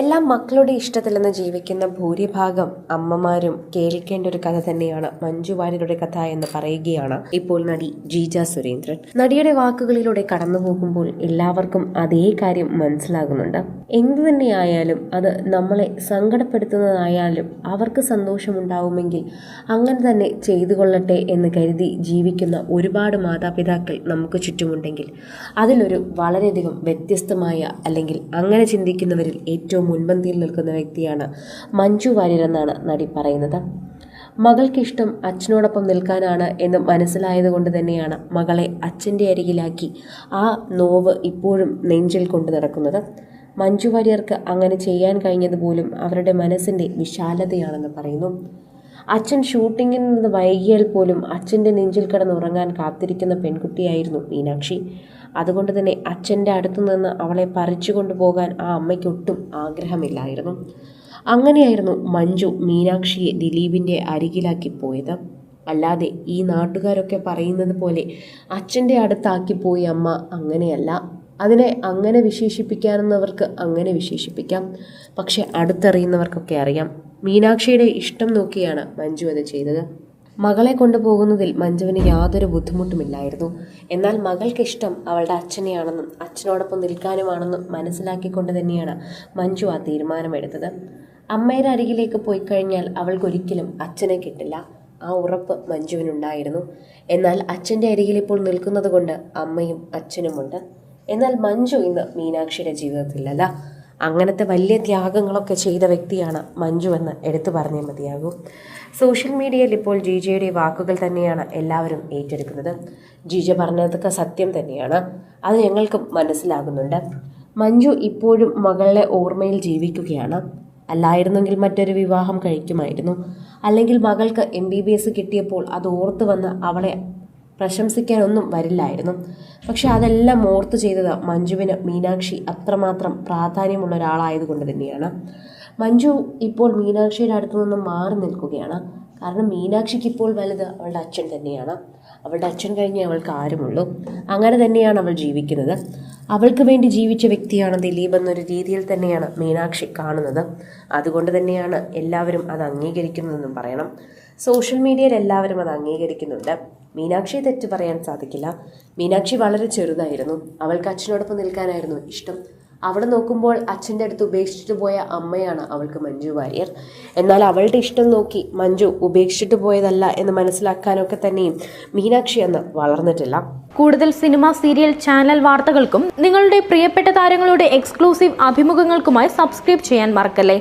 എല്ലാ മക്കളുടെ ഇഷ്ടത്തിൽ നിന്ന് ജീവിക്കുന്ന ഭൂരിഭാഗം അമ്മമാരും കേൾക്കേണ്ട ഒരു കഥ തന്നെയാണ് മഞ്ജു വാര്യരുടെ കഥ എന്ന് പറയുകയാണ് ഇപ്പോൾ നടി ജീജ സുരേന്ദ്രൻ. നടിയുടെ വാക്കുകളിലൂടെ കടന്നു പോകുമ്പോൾ എല്ലാവർക്കും അതേ കാര്യം മനസ്സിലാകുന്നുണ്ട്. എന്തു തന്നെയായാലും അത് നമ്മളെ സങ്കടപ്പെടുത്തുന്നതായാലും അവർക്ക് സന്തോഷമുണ്ടാവുമെങ്കിൽ അങ്ങനെ തന്നെ ചെയ്തു കൊള്ളട്ടെ എന്ന് കരുതി ജീവിക്കുന്ന ഒരുപാട് മാതാപിതാക്കൾ നമുക്ക് ചുറ്റുമുണ്ടെങ്കിൽ അതിലൊരു വളരെയധികം വ്യത്യസ്തമായ അല്ലെങ്കിൽ അങ്ങനെ ചിന്തിക്കുന്നവരിൽ ഏറ്റവും മുൻപന്തിയിൽ നിൽക്കുന്ന വ്യക്തിയാണ് മഞ്ജു വാര്യർ എന്നാണ് നടി പറയുന്നത്. മകൾക്കിഷ്ടം അച്ഛനോടൊപ്പം നിൽക്കാനാണ് എന്ന് മനസ്സിലായതുകൊണ്ട് തന്നെയാണ് മകളെ അച്ഛന്റെ അരികിലാക്കി ആ നോവ് ഇപ്പോഴും നെഞ്ചിൽ കൊണ്ടു നടക്കുന്നത്. മഞ്ജു വാര്യർക്ക് അങ്ങനെ ചെയ്യാൻ കഴിഞ്ഞത് പോലും അവരുടെ മനസ്സിന്റെ വിശാലതയാണെന്ന് പറയുന്നു. അച്ഛൻ ഷൂട്ടിങ്ങിൽ നിന്ന് വൈകിയാൽ പോലും അച്ഛന്റെ നെഞ്ചിൽ കിടന്നുറങ്ങാൻ കാത്തിരിക്കുന്ന പെൺകുട്ടിയായിരുന്നു മീനാക്ഷി. അതുകൊണ്ട് തന്നെ അച്ഛന്റെ അടുത്തു നിന്ന് അവളെ പറിച്ചു കൊണ്ടുപോകാൻ ആ അമ്മയ്ക്കൊട്ടും ആഗ്രഹമില്ലായിരുന്നു. അങ്ങനെയായിരുന്നു മഞ്ജു മീനാക്ഷിയെ ദിലീപിന്റെ അരികിലാക്കി പോയത്. അല്ലാതെ ഈ നാട്ടുകാരൊക്കെ പറയുന്നത് പോലെ അച്ഛന്റെ അടുത്താക്കി പോയി അമ്മ അങ്ങനെയല്ല. അതിനെ അങ്ങനെ വിശേഷിപ്പിക്കാനെന്നവർക്ക് അങ്ങനെ വിശേഷിപ്പിക്കാം. പക്ഷെ അടുത്തറിയുന്നവർക്കൊക്കെ അറിയാം. മീനാക്ഷിയുടെ ഇഷ്ടം നോക്കിയാണ് മഞ്ജു അത് ചെയ്തത്. മകളെ കൊണ്ടുപോകുന്നതിൽ മഞ്ജുവിന് യാതൊരു ബുദ്ധിമുട്ടുമില്ലായിരുന്നു. എന്നാൽ മകൾക്കിഷ്ടം അവളുടെ അച്ഛനെയാണെന്നും അച്ഛനോടൊപ്പം നിൽക്കാനുമാണെന്നും മനസ്സിലാക്കിക്കൊണ്ട് തന്നെയാണ് മഞ്ജു ആ തീരുമാനമെടുത്തത്. അമ്മയുടെ അരികിലേക്ക് പോയി കഴിഞ്ഞാൽ അവൾക്കൊരിക്കലും അച്ഛനെ കിട്ടില്ല. ആ ഉറപ്പ് മഞ്ജുവിനുണ്ടായിരുന്നു. എന്നാൽ അച്ഛന്റെ അരികിൽ ഇപ്പോൾ നിൽക്കുന്നത് കൊണ്ട് അമ്മയും അച്ഛനുമുണ്ട്. എന്നാൽ മഞ്ജു ഇന്ന് മീനാക്ഷിയുടെ ജീവിതത്തിലല്ല. അങ്ങനത്തെ വലിയ ത്യാഗങ്ങളൊക്കെ ചെയ്ത വ്യക്തിയാണ് മഞ്ജു എന്ന് എടുത്തു പറഞ്ഞേ മതിയാകൂ. സോഷ്യൽ മീഡിയയിൽ ഇപ്പോൾ ജിജയുടെ വാക്കുകൾ തന്നെയാണ് എല്ലാവരും ഏറ്റെടുക്കുന്നത്. ജിജ പറഞ്ഞതൊക്കെ സത്യം തന്നെയാണ്. അത് ഞങ്ങൾക്കും മനസ്സിലാകുന്നുണ്ട്. മഞ്ജു ഇപ്പോഴും മകളുടെ ഓർമ്മയിൽ ജീവിക്കുകയാണ്. അല്ലായിരുന്നെങ്കിൽ മറ്റൊരു വിവാഹം കഴിക്കുമായിരുന്നു. അല്ലെങ്കിൽ മകൾക്ക് എം ബി ബി എസ് കിട്ടിയപ്പോൾ അത് ഓർത്ത് വന്ന് അവളെ പ്രശംസിക്കാനൊന്നും വരില്ലായിരുന്നു. പക്ഷെ അതെല്ലാം ഓർത്ത് ചെയ്തത് മഞ്ജുവിന് മീനാക്ഷി അത്രമാത്രം പ്രാധാന്യമുള്ള ഒരാളായതുകൊണ്ട് തന്നെയാണ്. മഞ്ജു ഇപ്പോൾ മീനാക്ഷിയുടെ അടുത്തു നിന്നും മാറി നിൽക്കുകയാണ്. കാരണം മീനാക്ഷിക്ക് ഇപ്പോൾ വലുത് അവളുടെ അച്ഛൻ തന്നെയാണ്. അവളുടെ അച്ഛൻ കഴിഞ്ഞേ അവൾക്ക് ആരുമുള്ളൂ. അങ്ങനെ തന്നെയാണ് അവൾ ജീവിക്കുന്നത്. അവൾക്ക് വേണ്ടി ജീവിച്ച വ്യക്തിയാണ് ദിലീപ് എന്നൊരു രീതിയിൽ തന്നെയാണ് മീനാക്ഷി കാണുന്നത്. അതുകൊണ്ട് തന്നെയാണ് എല്ലാവരും അത് അംഗീകരിക്കുന്നതെന്നും പറയണം. സോഷ്യൽ മീഡിയയിൽ എല്ലാവരും അത് അംഗീകരിക്കുന്നുണ്ട്. മീനാക്ഷിയെ തെറ്റ് പറയാൻ സാധിക്കില്ല. മീനാക്ഷി വളരെ ചെറുതായിരുന്നു. അവൾക്ക് അച്ഛനോടൊപ്പം നിൽക്കാനായിരുന്നു ഇഷ്ടം. അവിടെ നോക്കുമ്പോൾ അച്ഛന്റെ അടുത്ത് ഉപേക്ഷിച്ചിട്ട് പോയ അമ്മയാണ് അവൾക്ക് മഞ്ജു വാര്യർ. എന്നാൽ അവളുടെ ഇഷ്ടം നോക്കി മഞ്ജു ഉപേക്ഷിച്ചിട്ട് പോയതല്ല എന്ന് മനസ്സിലാക്കാനൊക്കെ തന്നെയും മീനാക്ഷി അന്ന് വളർന്നിട്ടില്ല. കൂടുതൽ സിനിമ സീരിയൽ ചാനൽ വാർത്തകൾക്കും നിങ്ങളുടെ പ്രിയപ്പെട്ട താരങ്ങളുടെ എക്സ്ക്ലൂസീവ് അഭിമുഖങ്ങൾക്കുമായി സബ്സ്ക്രൈബ് ചെയ്യാൻ മറക്കല്ലേ?